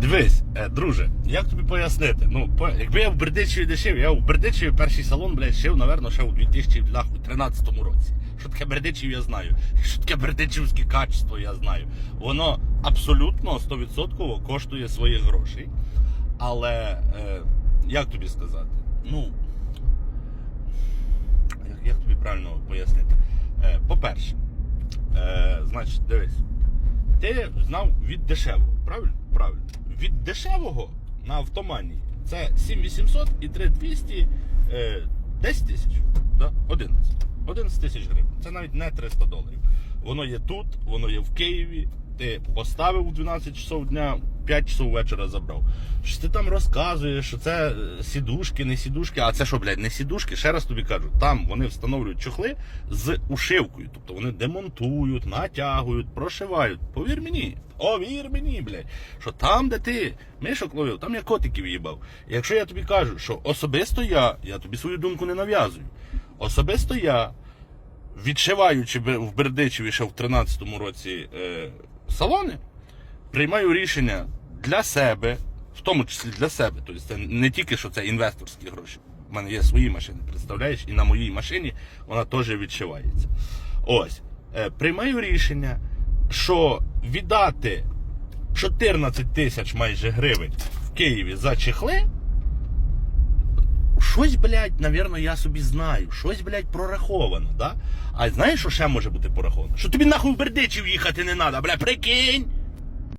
Дивись, е, друже, як тобі пояснити? Ну, якби я в Бердичеві не шив, я в Бердичеві перший салон, блядь, шив, напевно, ще у 2013 році. Що таке Бердичів, я знаю. Що таке бердичівське качество, я знаю. Воно абсолютно 100% коштує своїх грошей. Але, е, як тобі сказати? Ну, як, як тобі правильно пояснити? Е, по-перше, е, значить, дивись, ти знав від дешевого, правильно? Правильно. Від дешевого на автомані це 7800 і 3200 е, 10 тисяч. Да? 11. 11 тисяч гривень. Це навіть не 300 доларів. Воно є тут, воно є в Києві. Ти поставив у 12 часов дня, 5 часов вечора забрав. Що ти там розказуєш, що це е, сідушки, не сідушки. А це що, блядь, не сідушки? Ще раз тобі кажу, там вони встановлюють чохли з ушивкою. Тобто вони демонтують, натягують, прошивають. Повір мені, повір мені, блядь, що там, де ти мишок ловив, там я котиків їбав. Якщо я тобі кажу, що особисто я, я тобі свою думку не нав'язую. Особисто я відшиваючи в Бердичеві ще в 13-му році е, салони, приймаю рішення для себе, в тому числі для себе. Тобто це не тільки що це інвесторські гроші. У мене є свої машини, представляєш, і на моїй машині вона теж відшивається. Ось. Е, приймаю рішення, що віддати 14 тисяч майже гривень в Києві за чехли. Щось, блядь, навірно, я собі знаю. Щось, блядь, прораховано, да? А знаєш, що ще може бути пораховано? Що тобі нахуй в Бердичів їхати не треба, бля, прикинь!